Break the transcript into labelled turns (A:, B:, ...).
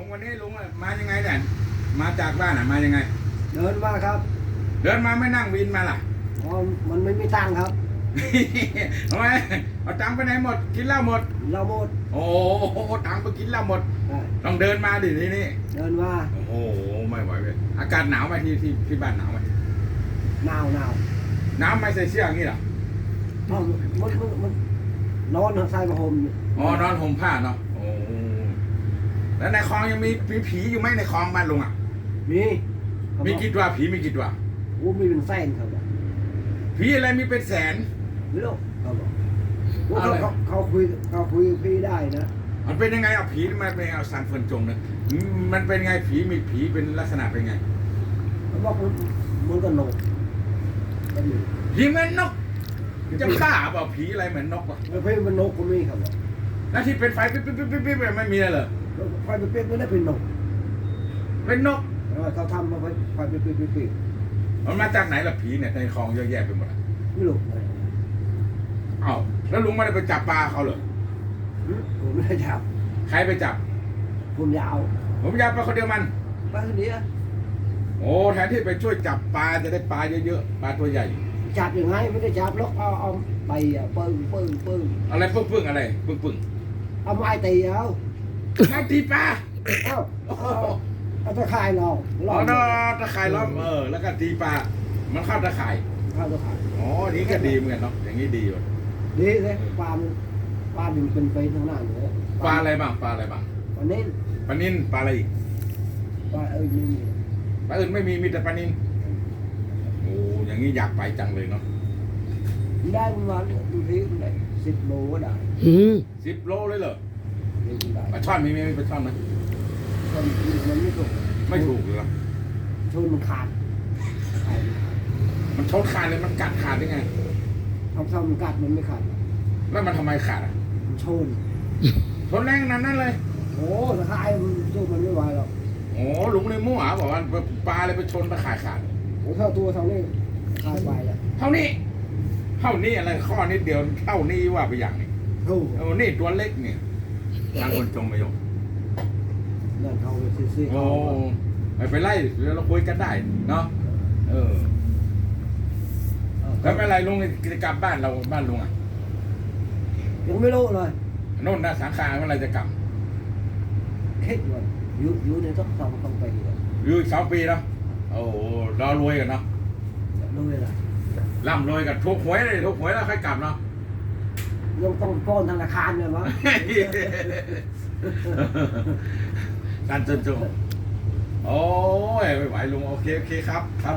A: ลุงวันนี้ลุงอะมายังไงเนี่ยมาจากบ้านอะมายังไง
B: เดินมาครับ
A: เดินมาไม่นั่งวินมาล่ะ
B: อ๋อมันไม่มีตังค์ครับ
A: ทำไมเอาตังค์ไปไหนหมดกินเหล้าหมด
B: เราหมด
A: โอ้โหตังค์ไปกินเหล้าหมด
B: ได้
A: ต้องเดินมาดิทีนี้
B: เดินมา
A: โอ้โหไม่ไหวเลยอากาศหนาวไหมที่ที่ที่บ้านหนาวไหม
B: หนาวหนาว
A: หนาวไม่ใส่เสื้ออย่างนี้เหรอ
B: เอ้ามันมันมันนอนใส่ผ้าห่มอยู่
A: อ๋อนอนห่มผ้าเนาะโอ้ แล้วในคลองยังมีมีผีอยู่ไหมในคลองบ้านลุงอะ
B: มีเขา
A: มี
B: บอก
A: กี่ตัวผีมีกี่ตัว
B: โอ้มีเป็นแสนครับบอก
A: ผีอะไรมีเป็นแสน
B: ไม่รู้เขาบอกโอ้
A: เอา
B: เขา
A: เลย
B: เขาเขาคุยเขาคุยกับพี่ได้นะ
A: มันเป็นยังไงเอาผีมันเป็นเอาสันเฟินจงเนี่ยมันเป็นไงผีมีผีเป็นลักษณะเป็นไง
B: เขาบอกมันมันก็หนกก็มี
A: ผีเหมือนนกจะฆ่าเปล่าผีอะไรเหมือนนกวะ
B: แล้วพี่มันนกก็มีครับบอก
A: แล้วที่เป็นไฟปิ๊บปิ๊บปิ๊บปิ๊บปิ๊บไม่มีเลยเหรอ
B: แล้วไฟไปเป๊ะไม่ได้เป็นนก
A: เป็นนก
B: แต่ว่าเขาทำมาไฟไฟไปเป๊ะเป๊ะเป๊ะ
A: มันมาจากไหนล่ะผีเนี่ยในคลองเยอะแยะไปหมดอะ
B: ไม่รู้
A: เอ้าแล้วลุงไม่ได้ไปจับปลาเขาเหรอ
B: ผมไม่ได้จับ
A: ใครไปจับ
B: ผมยาว
A: ผมอยากไปคนเดียวมัน
B: ไปคนเดียว
A: โอ้แทนที่ไปช่วยจับปลาจะได้ปลาเยอะๆปลาตัวใหญ่
B: จับยังไงไม่ได้จับล็อกเอาเอาไปอะปึ้งปึ้งปึ้ง
A: อะไรปึ้งปึ้งอะไรปึ้งปึ้ง
B: เอาไม้ตีเอา
A: ไม่ตีปลา
B: เอ้าเอาเอาตะข่ายลองล
A: อ๋
B: อ
A: องนตะข่ายล้อมเออ แล้วก็ตีปลา มันเข้าตะข่าย
B: เข้าตะข่าย
A: อ๋อนี่ก็ดีเหมือนกันเนาะ อย่างนี้ดีว่ะ
B: ดีเลยปลามันปลามันเป็นไปทั้งนั้นเลย
A: ปลาอะไรบ้าง ปลาอะไรบ้าง
B: ปลาเน้น
A: ปลานินปลาอะไรอีก
B: ปลาเอ้ยนี่
A: ปลาอื่นไม่มี มีแต่ปลานินโอ้อย่างนี้อยากไปจังเลยเนาะ
B: ได้ประมาณดูที่มันได้สิบโลก็ได้
C: อืม
A: สิบโลเลยเหรอ
B: นี่ได้
A: ปลาช่อนมีไหมมีปลาช่อนไหม
B: คนมันไม่ถูก
A: ไม่ถูกเลยเหรอ
B: ชนมันขาดขาด
A: มันชนขาดเลยมันกัดขาดได้ไง
B: ทำซ้ำมันกัดมันไม่ขาด
A: แล้วมันทำไมขาดอะ
B: มันชน
A: ชนแรงขนาดนั้นเลย
B: โอ้ตะข่ายมันสู้มันไม่ไหวหรอก
A: โอ้ลุงเลยมั่วบอกว่าปลาอะไรไปชนตะข่ายขาด
B: โอ้เท่าตัวเท่านี้ขาดไปอะ
A: เท่านี้เท่านี้อะไรข้อนิดเดียวเท่านี้ว่าไปอย่างนี้
B: โอ้
A: โอ้นี่ตัวเล็กเนี่ย ทางคนจงมาโยม
B: นั่นเขาไปซื้อๆ
A: โอ้
B: เขา
A: ไม่เป็นไรเดี๋ยวเราคุยกันได้เนาะเออแล้วไม่เป็นไรลุงจะกลับบ้านเราบ้านลุงอะ
B: ยังไม่รู้เลย
A: โน่นนะสังขารเมื่อไหรจะกลับ
B: คิดว่าอยู่อยู่ในต้องสองต้องไปเลย
A: อยู่อีกสองปีแล้วโอ้โหรอรวยกันเนาะ
B: รู้เลยล่ะ
A: ร่ำรวยกันทุกหวยเลยทุกหวยแล้วค่อยกลับเนาะ
B: ยังต้องก้อนธนาคารเลยวะ
A: การจนจงโอ้ยไม่ไหวลุงโอเคโอเคครับ ครับ